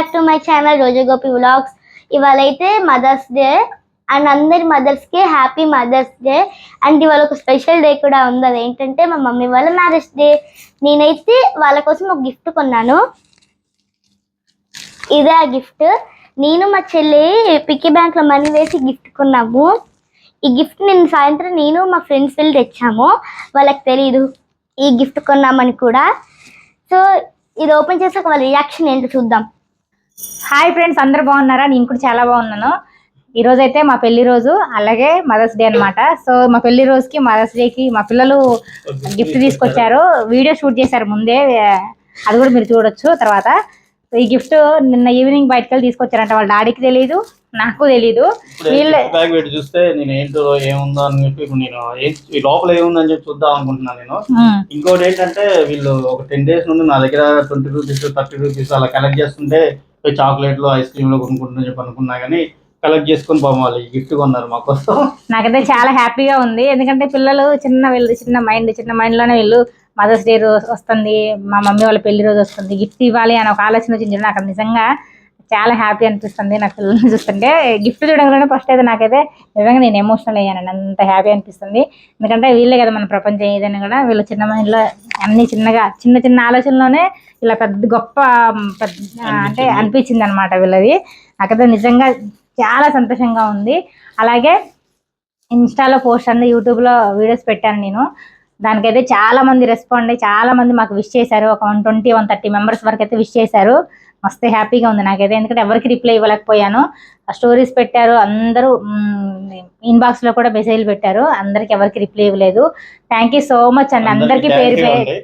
Back to my channel Rojagopi vlogs ఇవాళ అయితే mothers day and అందరి మదర్స్కి హ్యాపీ మదర్స్ డే అండ్ ఇవాళ ఒక స్పెషల్ డే కూడా ఉంది. అది ఏంటంటే మా మమ్మీ వాళ్ళ మ్యారేజ్ డే నేనైతే వాళ్ళ కోసం ఒక గిఫ్ట్ కొన్నాను. ఇదే ఆ గిఫ్ట్ నేను మా చెల్లి పిక్కీ బ్యాంక్లో మనీ వేసి గిఫ్ట్ కొన్నాము. ఈ గిఫ్ట్ నేను సాయంత్రం నేను మా ఫ్రెండ్స్ వెళ్ళి తెచ్చాము. వాళ్ళకి తెలియదు ఈ గిఫ్ట్ కొన్నామని కూడా. సో ఇది ఓపెన్ చేసాక వాళ్ళ రియాక్షన్ ఏంటో చూద్దాం. హాయ్ ఫ్రెండ్స్ అందరు బాగున్నారా? నేను కూడా చాలా బాగున్నాను. ఈ రోజు అయితే మా పెళ్ళి రోజు అలాగే మదర్స్ డే అన్నమాట. సో మా పెళ్ళి రోజుకి మదర్స్ డేకి మా పిల్లలు గిఫ్ట్ తీసుకొచ్చారు. వీడియో షూట్ చేశారు ముందే. అది కూడా మీరు చూడొచ్చు తర్వాత. ఈ గిఫ్ట్ నిన్న ఈవినింగ్ బయటకు వెళ్ళి తీసుకొచ్చారంట. వాళ్ళ డాడీకి తెలియదు నాకు తెలీదు. బ్యాగ్ పెట్టి చూస్తే నేను ఏంటో ఏముందో అని చెప్పి ఇప్పుడు నేను లోపల ఏముందని చెప్పి చూద్దాం అనుకుంటున్నాను నేను. ఇంకోటి ఏంటంటే వీళ్ళు ఒక టెన్ డేస్ నుండి నా దగ్గర ట్వంటీ రూపీస్ థర్టీ రూపీస్ అలా కలెక్ట్ చేస్తుంటే చాక్లెట్లు ఐస్ క్రీమ్లు కొనుక్కుంటున్నా చెప్పి అనుకున్నా కానీ కలెక్ట్ చేసుకొని పోవాలి. గిఫ్ట్ కొన్నారు మా కోసం. నాకైతే చాలా హ్యాపీగా ఉంది. ఎందుకంటే పిల్లలు చిన్న వీళ్ళు చిన్న మైండ్ చిన్న మైండ్లోనే వీళ్ళు మదర్స్ డే రోజు వస్తుంది మా మమ్మీ వాళ్ళ పెళ్ళి రోజు వస్తుంది గిఫ్ట్ ఇవ్వాలి అని ఒక ఆలోచన వచ్చింది నాకు. నిజంగా చాలా హ్యాపీ అనిపిస్తుంది నాకు పిల్లల్ని చూస్తుంటే. గిఫ్ట్ చూడగానే ఫస్ట్ అయితే నాకైతే నిజంగా నేను ఎమోషనల్ అయ్యాను. అంత హ్యాపీ అనిపిస్తుంది. ఎందుకంటే వీళ్ళే కదా మన ప్రపంచం ఏదైనా కూడా వీళ్ళు చిన్న మైండ్లో అన్ని చిన్నగా చిన్న చిన్న ఆలోచనలోనే ఇలా పెద్ద గొప్ప పెద్ద అంటే అనిపించింది. అనమాట వీళ్ళది. నాకైతే నిజంగా చాలా సంతోషంగా ఉంది. అలాగే ఇన్స్టాలో పోస్ట్ అంది యూట్యూబ్లో వీడియోస్ పెట్టాను నేను. దానికైతే చాలా మంది రెస్పాండ్ అయ్యి చాలా మంది మాకు విష్ చేశారు. ఒక one twenty one thirty members వరకు అయితే విష్ చేశారు. మస్తు హ్యాపీగా ఉంది నాకైతే. ఎందుకంటే ఎవరికి రిప్లై ఇవ్వలేకపోయాను. స్టోరీస్ పెట్టారు. అందరూ ఇన్బాక్స్లో కూడా మెసేజ్లు పెట్టారు. అందరికి ఎవరికి రిప్లై ఇవ్వలేదు. థ్యాంక్ యూ సో మచ్ అండి. అందరికి పేరు.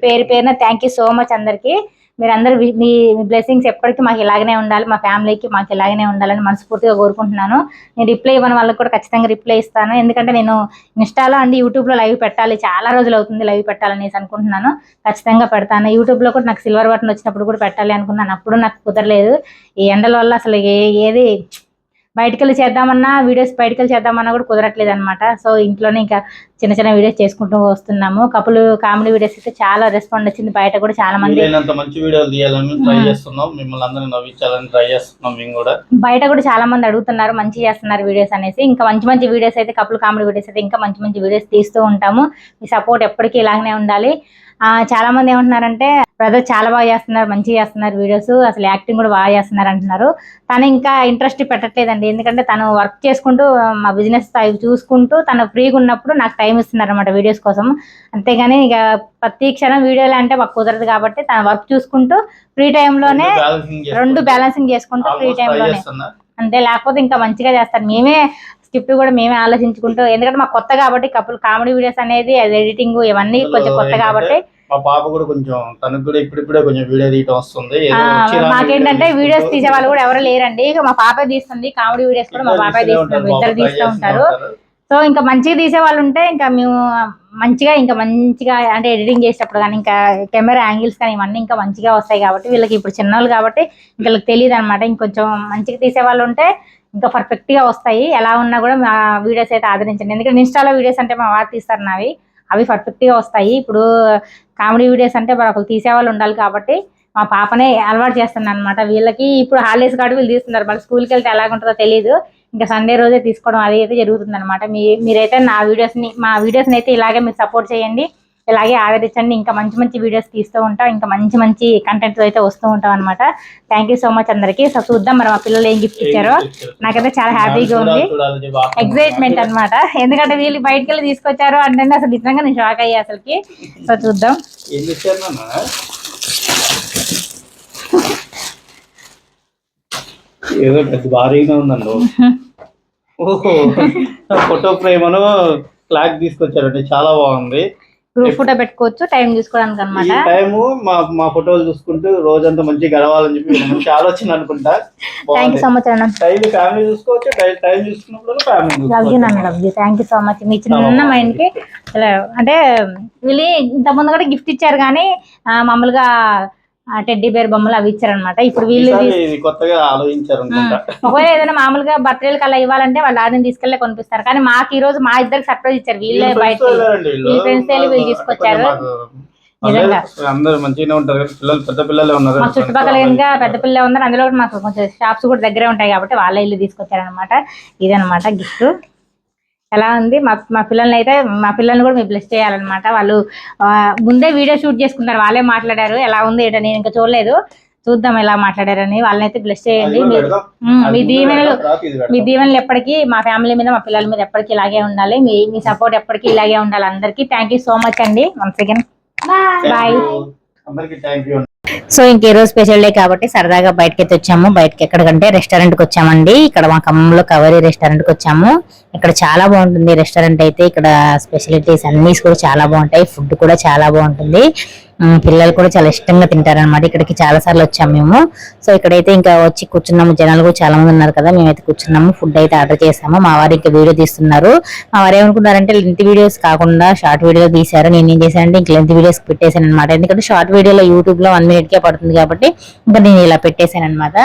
పేరు పేరున థ్యాంక్ యూ సో మచ్ అందరికి. మీరందరూ మీ బ్లెస్సింగ్స్ ఎప్పటికీ మాకు ఇలాగనే ఉండాలి మా ఫ్యామిలీకి మాకు ఇలాగనే ఉండాలని మనస్ఫూర్తిగా కోరుకుంటున్నాను. నేను రిప్లై ఇవ్వని వాళ్ళకి కూడా ఖచ్చితంగా రిప్లై ఇస్తాను. ఎందుకంటే నేను ఇన్స్టాలో అండి యూట్యూబ్లో లైవ్ పెట్టాలి చాలా రోజులు అవుతుంది లైవ్ పెట్టాలనేసి అనుకుంటున్నాను. ఖచ్చితంగా పెడతాను. యూట్యూబ్లో కూడా నాకు సిల్వర్ బటన్ వచ్చినప్పుడు కూడా పెట్టాలి అనుకున్నాను. అప్పుడు నాకు కుదరలేదు. ఈ ఎండల వల్ల అసలు ఏ- ఏది బయటికి వెళ్ళి చేద్దామన్నా వీడియోస్ బయటికి వెళ్ళి చేద్దామన్నా కూడా కుదరట్లేదు అనమాట సో ఇంట్లోనే ఇంకా చిన్న చిన్న వీడియోస్ చేసుకుంటూ వస్తున్నాము. కపుల్ కామెడీ వీడియోస్ అయితే చాలా రెస్పాండ్ వచ్చింది. బయట కూడా చాలా మంది వీలైనంత మంచి వీడియోలు తీయాలని ట్రై చేస్తున్నాం. మిమ్మల్ని అందరినీ నవ్వించాలని ట్రై చేస్తున్నాం మేము కూడా. బయట కూడా చాలా మంది అడుగుతున్నారు మంచి చేస్తున్నారు వీడియోస్ అనేసి. ఇంకా మంచి మంచి వీడియోస్ అయితే కపుల్ కామెడీ వీడియోస్ అయితే ఇంకా మంచి మంచి వీడియోస్ తీస్తూ ఉంటాము. మీ సపోర్ట్ ఎప్పటికీ ఇలాగనే ఉండాలి. చాలా మంది ఏమంటున్నారంటే బ్రదర్ చాలా బాగా చేస్తున్నారు మంచిగా చేస్తున్నారు వీడియోస్ అసలు యాక్టింగ్ కూడా బాగా చేస్తున్నారు అంటున్నారు. తను ఇంకా ఇంట్రెస్ట్ పెట్టట్లేదండి. ఎందుకంటే తను వర్క్ చేసుకుంటూ మా బిజినెస్ అవి చూసుకుంటూ తను ఫ్రీగా ఉన్నప్పుడు నాకు టైం ఇస్తున్నారు అనమాట వీడియోస్ కోసం. అంతేగాని ఇక ప్రతి క్షణం వీడియోలు అంటే మాకు కుదరదు కాబట్టి తన వర్క్ చూసుకుంటూ ఫ్రీ టైంలోనే రెండు బ్యాలెన్సింగ్ చేసుకుంటూ. ఫ్రీ టైంలోనే. అంతే. లేకపోతే ఇంకా మంచిగా చేస్తారు. మేమే స్క్రిప్ట్ కూడా మేమే ఆలోచించుకుంటూ ఎందుకంటే మాకు కొత్త కాబట్టి కపుల్ కామెడీ వీడియోస్ అనేది ఎడిటింగ్ ఇవన్నీ కొంచెం కొత్త కాబట్టి. మా పాప కూడా కొంచెం తనకు కూడా ఇప్పుడిప్పుడే కొంచెం వీడియో తీయటం వస్తుంది. మాకేంటంటే వీడియో వీడియోస్ తీసే వాళ్ళు కూడా ఎవరు లేరండి. ఇక మా పాప తీస్తుంది కామెడీ వీడియోస్ కూడా మా పాప ఉంటారు, ఇద్దరు తీస్తూ ఉంటారు. సో ఇంకా మంచిగా తీసే వాళ్ళు ఉంటే ఇంకా మేము మంచిగా ఇంకా మంచిగా అంటే ఎడిటింగ్ చేసేటప్పుడు కానీ ఇంకా కెమెరా యాంగిల్స్ కానీ ఇవన్నీ ఇంకా మంచిగా వస్తాయి కాబట్టి వీళ్ళకి ఇప్పుడు చిన్నవాళ్ళు కాబట్టి వీళ్ళకి తెలియదు అనమాట ఇంకొంచెం మంచిగా తీసే వాళ్ళు ఉంటే ఇంకా పర్ఫెక్ట్గా వస్తాయి. ఎలా ఉన్నా కూడా మా వీడియోస్ అయితే ఆదరించండి. ఎందుకంటే ఇన్స్టాలో వీడియోస్ అంటే మా వారు తీస్తారు నావి. అవి పర్ఫెక్ట్గా వస్తాయి. ఇప్పుడు కామెడీ వీడియోస్ అంటే మరి ఒకరు తీసేవాళ్ళు ఉండాలి కాబట్టి మా పాపనే అలవాటు చేస్తున్నాను అనమాట వీళ్ళకి ఇప్పుడు హాలిడేస్ కాబట్టి వీళ్ళు తీస్తున్నారు. మళ్ళీ స్కూల్కి వెళ్తే ఎలాగుంటుందో తెలియదు ఇంకా సండే రోజే తీసుకోవడం అది అయితే జరుగుతుంది అనమాట మీ మీరైతే నా వీడియోస్ని మా వీడియోస్ని అయితే ఇలాగే మీరు సపోర్ట్ చేయండి. ఇలాగే ఆదరించండి ఇంకా మంచి మంచి వీడియోస్ తీస్తూ ఉంటాం. ఇంకా మంచి మంచి కంటెంట్ అయితే వస్తూ ఉంటాం అనమాట థ్యాంక్ యూ సో మచ్ అందరికి. సో చూద్దాం మరి మా పిల్లలు ఏం గిఫ్ట్ ఇచ్చారో. నాకైతే చాలా హ్యాపీగా ఉంది. ఎగ్జైట్మెంట్ అన్నమాట. ఎందుకంటే వీళ్ళు బయటకు వెళ్ళి తీసుకొచ్చారు అంటే అసలు నిజంగా నేను షాక్ అయ్యా అసలుకి. సో చూద్దాం. ఏదో పెద్ద భారీగా ఉందండి ఓహో. ఫోటో ఫ్రేమ్ అను ఫ్లాగ్ తీసుకొచ్చారండి చాలా బాగుంది. ఫోటో పెట్టుకోవచ్చు టైం చూసుకోవడానికి అనమాట టైము మా మా ఫోటోలు చూసుకుంటూ రోజంతా మంచిగా గడవాలని చెప్పి మంచి ఆలోచన అనుకుంటా. థ్యాంక్ యూ సో మచ్ అన్న డైలీ ఫ్యామిలీ చూసుకోవచ్చు టైం చూసుకున్నప్పుడు ఫ్యామిలీ లవ్ యూ నన్ను love you thank you so much మీ చిన్న మైండ్కి అంటే వీళ్ళు ఇంతకుముందు కూడా గిఫ్ట్ ఇచ్చారు కానీ మామూలుగా టెడ్డీ బేర్ బొమ్మలు అవి ఇచ్చారనమాట ఇప్పుడు వీళ్ళు కొత్తగా ఆలోచించారు ఒకవేళ ఏదైనా మామూలుగా బర్త్డేలకు అలా ఇవ్వాలంటే వాళ్ళు ఆడిని తీసుకెళ్ళి కొనిపిస్తారు. కానీ మాకు ఈ రోజు మా ఇద్దరికి సర్ప్రైజ్ ఇచ్చారు. వీళ్ళే బయట వీళ్ళు. తీసుకొచ్చారు. కొంచెం మాకు నిజంగా. అందరూ మంచిగానే ఉంటారు కదా. పిల్లలు పెద్ద పిల్లలే ఉన్నారు. మా చుట్టుపక్కల ఇంకా పెద్ద పిల్లలు ఉన్నారు. అందులో కూడా మాకు కొంచెం షాప్స్ కూడా దగ్గరే ఉంటాయి కాబట్టి వాళ్ళ ఇల్లు తీసుకొచ్చారనమాట ఇదనమాట గిఫ్ట్ ఎలా ఉంది? మా మా పిల్లల్ని అయితే మా పిల్లల్ని కూడా మీరు బ్లెస్ చేయాలన్నమాట. వాళ్ళు ముందే వీడియో షూట్ చేసుకున్నారు. వాళ్ళే మాట్లాడారు. ఎలా ఉంది ఏంటో నేను ఇంకా చూడలేదు. చూద్దాం ఎలా మాట్లాడారని. వాళ్ళనైతే బ్లెస్ చేయండి. మీ- దీవెనలు మీ దీవెనలు ఎప్పటికీ మా ఫ్యామిలీ మీద మా పిల్లల మీద ఎప్పటికీ ఇలాగే ఉండాలి. మీ మీ సపోర్ట్ ఎప్పటికీ ఇలాగే ఉండాలి. అందరికీ థ్యాంక్ యూ సో మచ్ అండి. వన్స్ అగైన్ బాయ్ అందరికి థ్యాంక్ యూ సో ఇంకేరోజు రోజు స్పెషల్ డే కాబట్టి సరదాగా బయటకి అయితే వచ్చాము. బయటకి ఎక్కడికంటే రెస్టారెంట్కి వచ్చామండి. ఇక్కడ మా ఖమ్మంలో కవరీ రెస్టారెంట్కి వచ్చాము. ఇక్కడ చాలా బాగుంటుంది రెస్టారెంట్ అయితే. ఇక్కడ స్పెషలిటీస్ అన్ని కూడా చాలా బాగుంటాయి. ఫుడ్ కూడా చాలా బాగుంటుంది. పిల్లలు కూడా చాలా ఇష్టంగా తింటారనమాట ఇక్కడికి చాలా సార్లు వచ్చాము మేము. సో ఇక్కడైతే ఇంకా వచ్చి కూర్చున్నాము. జనాలు కూడా చాలా మంది ఉన్నారు కదా మేమైతే కూర్చున్నాము. ఫుడ్ అయితే ఆర్డర్ చేసాము మా వారు ఇంకా వీడియో తీస్తున్నారు. మా వారు ఏమనుకున్నారంటే లెంత్ వీడియోస్ కాకుండా షార్ట్ వీడియో తీశారు. నేను ఏం చేశానంటే ఇంక లెంత్ వీడియోస్ పెట్టేశాను అనమాట ఎందుకంటే షార్ట్ వీడియోలో యూట్యూబ్లో వన్ మినిట్ కే పడుతుంది కాబట్టి ఇంకా నేను ఇలా పెట్టేశాను అనమాట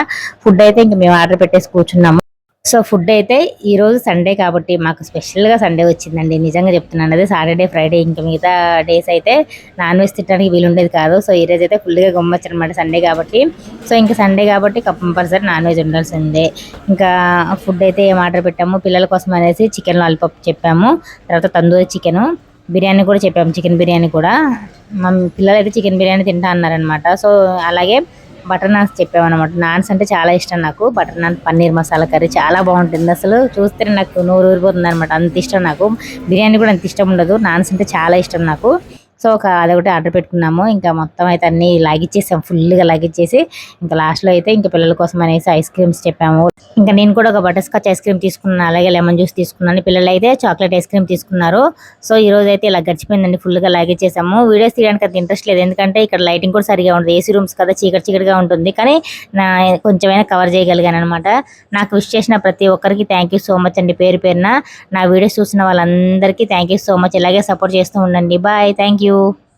ఫుడ్ అయితే ఇంకా మేము ఆర్డర్ పెట్టేసి కూర్చున్నాము. సో ఫుడ్ అయితే ఈరోజు సండే కాబట్టి మాకు స్పెషల్గా సండే వచ్చిందండి. నిజంగా చెప్తున్నాను. అదే సాటర్డే ఫ్రైడే ఇంకా మిగతా డేస్ అయితే నాన్ వెజ్ తినడానికి వీలుండేది కాదు. సో ఈ రోజు అయితే ఫుల్గా గమ్మచ్చు అనమాట సండే కాబట్టి. సో ఇంకా సండే కాబట్టి కంపల్సరీ నాన్ వెజ్ ఉండాల్సిందే. ఇంకా ఫుడ్ అయితే ఏం ఆర్డర్ పెట్టాము? పిల్లల కోసం అనేసి చికెన్ లాలీపాప్ చెప్పాము. తర్వాత తందూరి చికెన్ బిర్యానీ కూడా చెప్పాము. చికెన్ బిర్యానీ కూడా. మా పిల్లలు అయితే చికెన్ బిర్యానీ తింటా అన్నారనమాట సో అలాగే బటర్ నాన్స్ చెప్పామన్నమాట నాన్స్ అంటే చాలా ఇష్టం నాకు. బటర్ నాన్ పన్నీర్ మసాలా కర్రీ చాలా బాగుంటుంది. అసలు చూస్తే నాకు నోరు ఊరిపోతుంది అనమాట అంత ఇష్టం నాకు. బిర్యానీ కూడా అంత ఇష్టం ఉండదు. నాన్స్ అంటే చాలా ఇష్టం నాకు. సో ఒక అదొకటి ఆర్డర్ పెట్టుకున్నాము. ఇంకా మొత్తం అయితే అన్ని లాగిచ్చేసాం. ఫుల్గా లాగిచ్చేసి ఇంకా లాస్ట్లో అయితే ఇంకా పిల్లల కోసం అనేసి ఐస్ క్రీమ్స్ చెప్పాము. ఇంకా నేను కూడా ఒక బటర్ స్కాచ్ ఐస్ క్రీమ్ తీసుకున్నాను. అలాగే లెమన్ జ్యూస్ తీసుకున్నాను. పిల్లలు అయితే చాక్లెట్ ఐస్ క్రీమ్ తీసుకున్నారు. సో ఈ రోజు అయితే ఇలా గడిచిపోయిందండి. ఫుల్గా లాగిచ్చేసాము. వీడియోస్ తీయడానికి అంత ఇంట్రెస్ట్ లేదు. ఎందుకంటే ఇక్కడ లైటింగ్ కూడా సరిగా ఉంటుంది ఏసీ రూమ్స్ కదా చీకటి చీకటిగా ఉంటుంది. కానీ నా కొంచెమైనా కవర్ చేయగలిగాను అనమాట నాకు విష్ చేసిన ప్రతి ఒక్కరికి థ్యాంక్ యూ సో మచ్ అండి పేరు పేరున. నా వీడియోస్ చూసిన వాళ్ళందరికీ థ్యాంక్ యూ సో మచ్ ఇలాగే సపోర్ట్ చేస్తూ ఉండండి. Bye thank you you.